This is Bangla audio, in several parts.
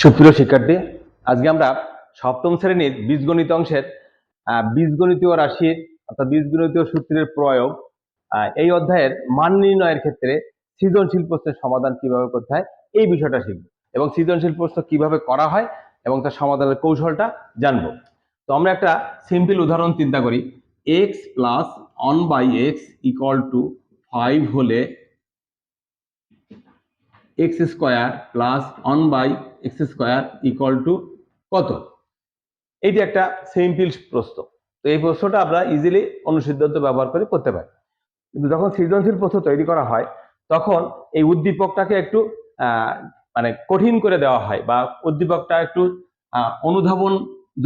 সুপ্রিয় শিক্ষার্থী, আজকে আমরা সপ্তম শ্রেণির বীজগণিত অংশের বীজগণিতীয় রাশির অর্থাৎ বীজগণিতীয় সূত্রের প্রয়োগ এই অধ্যায়ের মান নির্ণয়ের ক্ষেত্রে সৃজনশীল প্রশ্নের সমাধান কীভাবে করতে হয়, এই বিষয়টা শিখব এবং সৃজনশীল প্রশ্ন কীভাবে করা হয় এবং তার সমাধানের কৌশলটা জানব। তো আমরা একটা সিম্পল উদাহরণ চিন্তা করি x plus one by x equal to five হলে x square plus one by x square equal to কত? এইটি একটা সিম্পল প্রশ্ন। তো এই প্রশ্নটা আমরা ইজিলি অনুসিদ্ধান্ত ব্যবহার করে করতে পারি। কিন্তু যখন সৃজনশীল প্রশ্ন তৈরি করা হয়, তখন এই উদ্দীপকটাকে একটু মানে কঠিন করে দেওয়া হয় বা উদ্দীপকটা একটু অনুধাবন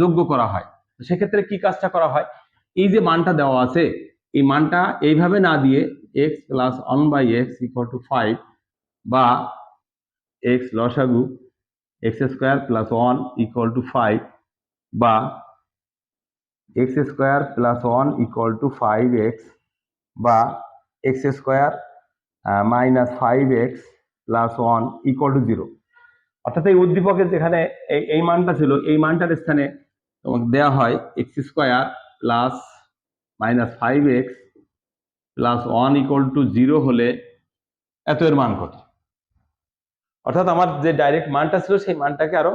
যোগ্য করা হয়। সেক্ষেত্রে কি কাজটা করা হয়? এই যে মানটা দেওয়া আছে, এই মানটা এইভাবে না দিয়ে x plus one by x equal to five বা এক্স লসাগু x square plus one equal to five বা x square plus one equal to five x বা x square minus five x plus one equal to zero অর্থাৎ এই উদ্দীপকের যেখানে এই এই মানটা ছিল, এই মানটার স্থানে তোমাকে দেওয়া হয় x square plus minus five x plus one equal to zero হলে এত এর মান কত? অর্থাৎ আমার যে ডাইরেক্ট মানটা ছিল, সেই মানটাকে আরও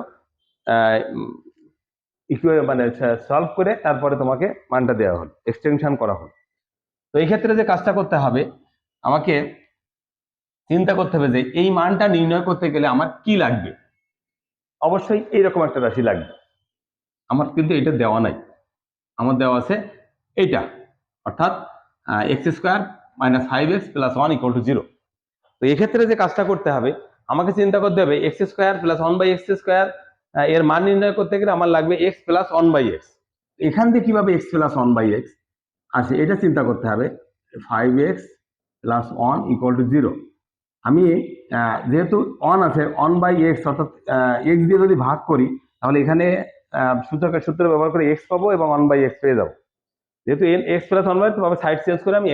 মানে সলভ করে তারপরে তোমাকে মানটা দেওয়া হল এক্সটেনশন করা হল। তো এই ক্ষেত্রে যে কাজটা করতে হবে, আমাকে চিন্তা করতে হবে যে এই মানটা নির্ণয় করতে গেলে আমার কি লাগবে? অবশ্যই এইরকম একটা রাশি লাগবে। আমার কিন্তু এটা দেওয়া নাই। আমার দেওয়া আছে এইটা, অর্থাৎ x square minus five x plus one equal to zero তো এক্ষেত্রে যে কাজটা করতে হবে আমাকে চিন্তা করতে হবে x square plus one by x square এর মান নির্ণয় করতে গেলে আমার লাগবে x plus one by x এখান থেকে কীভাবে x plus one by x আছে এটা চিন্তা করতে হবে five x plus one equal to zero আমি যেহেতু ওয়ান আছে ওয়ান বাই এক্স অর্থাৎ এক্স দিয়ে যদি ভাগ করি, তাহলে এখানে সূচকের সূত্র ব্যবহার করে এক্স পাবো এবং ওয়ান বাই এক্স পেয়ে যাব। যেহেতু N x plus one by তবে সাইড চেঞ্জ করে আমি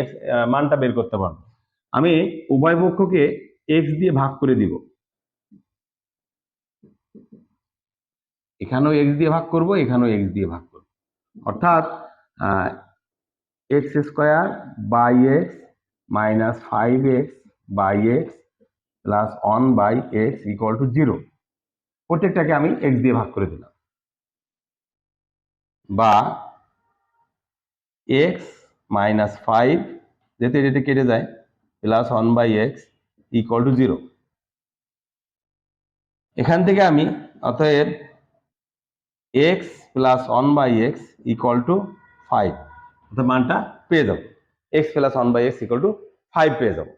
মানটা বের করতে পারব। আমি উভয় পক্ষকে এক্স দিয়ে ভাগ করে দিব। এখানেও এক্স দিয়ে ভাগ করব, এখানেও এক্স দিয়ে ভাগ করব। অর্থাৎ x square by x minus five x by x plus one by x equal to zero প্রত্যেকটাকে আমি এক্স দিয়ে ভাগ করে দিলাম। বা এক্স মাইনাস ফাইভ যেতে এটা কেটে যায় plus one by x equal to zero এখান থেকে আমি অতএব x plus one by x equal to five অর্থাৎ মানটা পেয়ে যাব। X plus one by x equal to five পেয়ে যাব।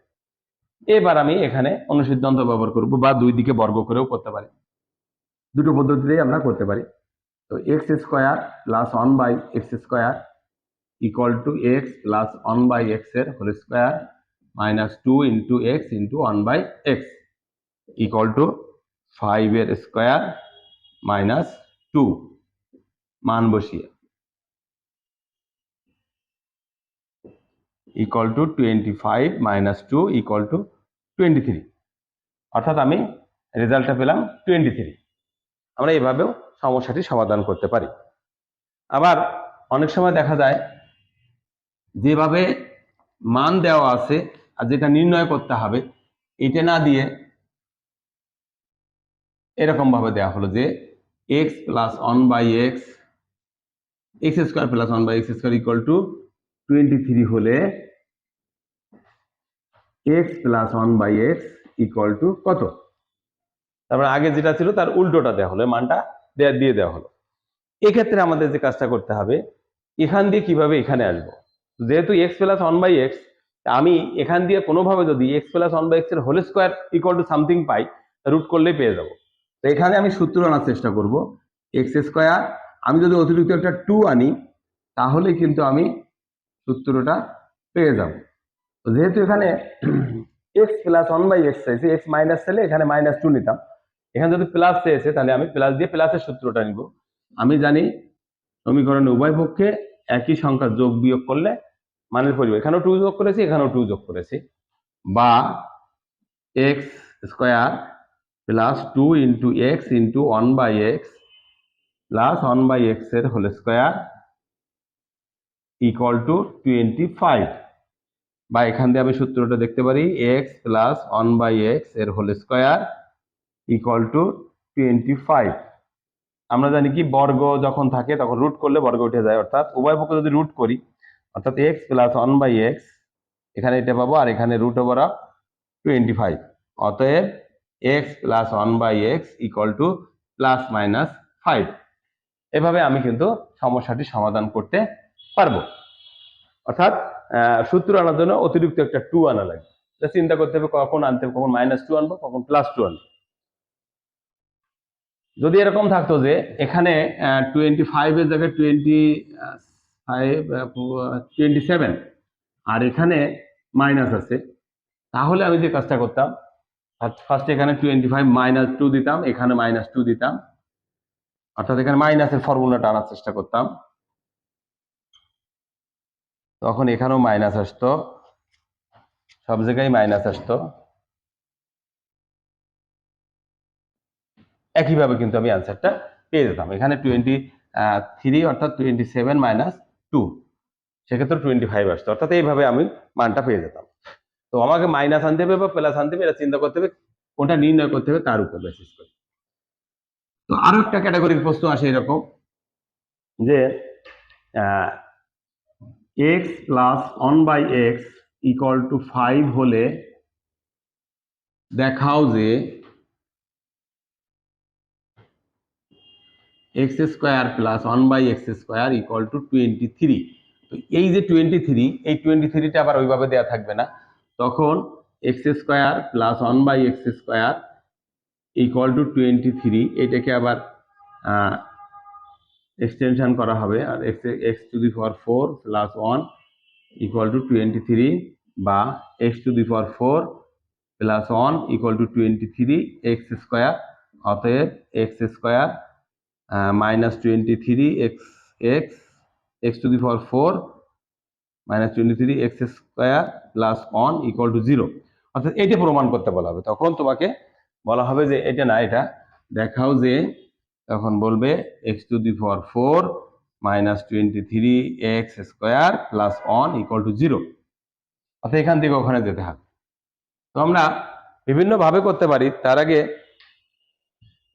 এবার আমি এখানে অনুসিদ্ধান্ত ব্যবহার করব বা দুই দিকে বর্গ করেও করতে পারি। দুটো পদ্ধতিতেই আমরা করতে পারি। তো x square plus one by x square equal to x plus one by এক্সের whole square minus two into x into one by x equal to five এর স্কোয়ার মাইনাস টু মান বসিয়ে। Equal to twenty five minus two equal to twenty three অর্থাৎ আমি রেজাল্টটা পেলাম টোয়েন্টি থ্রি আমরা এভাবেও সমস্যাটি সমাধান করতে পারি। আবার অনেক সময় দেখা যায়, যেভাবে মান দেওয়া আছে আর যেটা নির্ণয় করতে হবে, এটা না দিয়ে এরকম ভাবে দেওয়া হলো যে x plus one by x x square plus one by x square equal to twenty three হলে x plus one by x equal to কত? তারপরে আগে যেটা ছিল তার উল্টোটা দেওয়া হলো মানটা দেয়া দিয়ে দেওয়া হলো। এক্ষেত্রে আমাদের যে কাজটা করতে হবে, এখান দিয়ে কীভাবে এখানে আসব? যেহেতু x plus one by x আমি এখান দিয়ে কোনোভাবে যদি এক্স প্লাস ওয়ান বাই এক্সের whole square equal to something pi root করলেই পেয়ে যাব। তো এখানে আমি সূত্র আনার চেষ্টা করব। এক্স স্কোয়ার আমি যদি অতিরিক্ত একটা টু আনি, তাহলে কিন্তু আমি সূত্রটা পেয়ে যাব। তো যেহেতু এখানে x plus one by x চাইছে এক্স মাইনাস চাইলে এখানে মাইনাস টু নিতাম। এখানে যদি প্লাস চেয়েছে তাহলে আমি প্লাস দিয়ে প্লাসের সূত্রটা নিব। আমি জানি সমীকরণে উভয় পক্ষে একই সংখ্যা যোগ বিয়োগ করলে মানের পরিবর্তন। এখানেও টু যোগ করেছি, এখানেও টু যোগ করেছি। বা x square plus two into x into one by x plus one by এক্সের whole square equal to twenty five বা এখান দিয়ে আমি সূত্রটা দেখতে পারি এক্স প্লাস ওয়ান বাই এক্সের whole square equal to twenty five আমরা জানি কি, বর্গ যখন থাকে তখন রুট করলে বর্গ উঠে যায়, অর্থাৎ উভয় পক্ষ যদি রুট করি অর্থাৎ x plus one by x এখানে এটা পাবো আর এখানে root over of twenty five অতএব x plus one by x equal to plus minus five এভাবে আমি কিন্তু সমস্যাটি সমাধান করতে পারব। অর্থাৎ সূত্র আনার জন্য অতিরিক্ত একটা টু আনা লাগে। চিন্তা করতে হবে কখন আনতে হবে, কখন মাইনাস টু আনব, কখন প্লাস টু আনব। যদি এরকম থাকতো যে এখানে টোয়েন্টি ফাইভের জায়গায় টোয়েন্টি টোয়েন্টি সেভেন আর এখানে মাইনাস আছে। তাহলে আমি যে কাজটা করতাম ফার্স্ট এখানে টোয়েন্টি ফাইভ মাইনাস টু দিতাম, এখানে মাইনাস টু দিতাম। অর্থাৎ এখানে মাইনাসের ফর্মুলাটা আনার চেষ্টা করতাম। তখন এখানেও মাইনাস আসতো। সব জায়গায় মাইনাস আসতো। একইভাবে কিন্তু আমি অ্যান্সারটা পেয়ে যেতাম। এখানে টোয়েন্টি থ্রি অর্থাৎ টোয়েন্টি সেভেন মাইনাস টু, সেক্ষেত্রে টোয়েন্টি ফাইভ আসতো অর্থাৎ এইভাবে আমি মানটা পেয়ে যেতাম। তো আমাকে মাইনাস আনতে হবে বা প্লাস আনতে হবে, এটা চিন্তা করতে হবে, কোনটা নির্ণয় করতে হবে তার উপর বেসিস করে। তো আরও একটা ক্যাটাগরির প্রশ্ন আসে এরকম, যে x plus one by x equal to five হলে দেখাও যে x square plus one by x square equal to twenty three তো এই যে টোয়েন্টি থ্রি এই টোয়েন্টি থ্রিটা আবার ওইভাবে দেওয়া থাকবে না। তখন x square plus one by x square equal to twenty three এটাকে আবার এক্সটেনশন করা হবে। আর x x to the power four plus one equal to twenty three বা x to the power four plus one equal to twenty three x square অতএব x square minus twenty three x x x to the power four minus twenty three x square plus one equal to zero অর্থাৎ এটা প্রমাণ করতে বলা হবে। তখন তোমাকে বলা হবে যে এটা না, এটা দেখাও যে তখন বলবে x to the power four minus twenty three x square plus one equal to zero অর্থাৎ এখান থেকে ওখানে যেতে হবে। তো আমরা বিভিন্নভাবে করতে পারি। তার আগে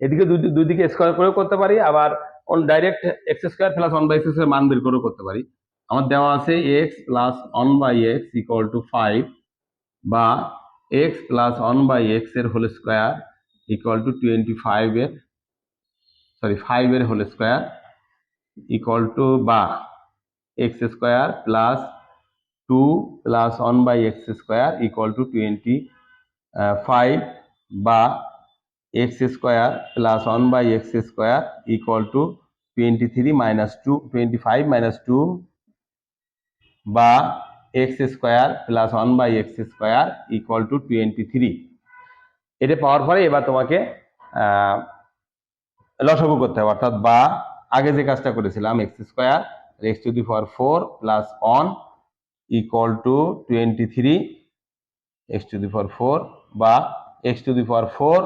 এদিকে দুই- দিকে স্কোয়ার করেও করতে পারি, আবার on direct x square plus one by x মান বের করেও করতে পারি। আমার দেওয়া আছে x plus one by x equal to five বা এক্স প্লাস ওয়ান বাই এক্সের whole square equal to twenty five এর সরি ফাইভ এর হোল স্কোয়ার ইকুয়াল টু বা x square plus two plus one by x square equal to twenty five বা x square plus one by x square equal to twenty three minus two twenty five minus two বা x square plus one by x square equal to twenty three এটা পাওয়ার পরে এবার তোমাকে লসাগু করতে হবে। অর্থাৎ বা, আগে যে কাজটা করেছিলাম x square x to the power four plus one equal to twenty three x to the power four বা x to the power four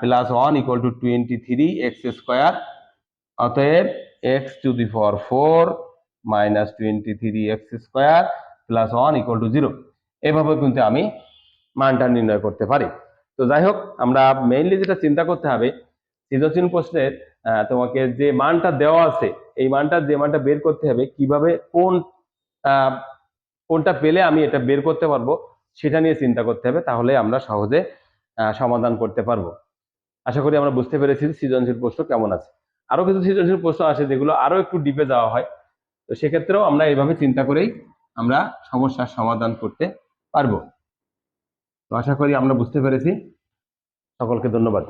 plus one equal to twenty three x square অতএব x to the power four minus twenty three x square plus one equal to zero এভাবে কিন্তু আমি মানটা নির্ণয় করতে পারি। তো যাই হোক, আমরা মেইনলি যেটা চিন্তা করতে হবে, সৃজনশীল প্রশ্নের তোমাকে যে মানটা দেওয়া আছে, এই মানটা, যে মানটা বের করতে হবে, কীভাবে কোন কোনটা পেলে আমি এটা বের করতে পারব, সেটা নিয়ে চিন্তা করতে হবে, তাহলে আমরা সহজে সমাধান করতে পারব। আশা করি আমরা বুঝতে পেরেছি সৃজনশীল প্রশ্ন কেমন আছে। আরও কিছু সৃজনশীল প্রশ্ন আছে যেগুলো আরও একটু ডিপে যাওয়া হয়। তো সেক্ষেত্রেও আমরা এইভাবে চিন্তা করেই আমরা সমস্যার সমাধান করতে পারব। তো আশা করি আমরা বুঝতে পেরেছি। সকলকে ধন্যবাদ।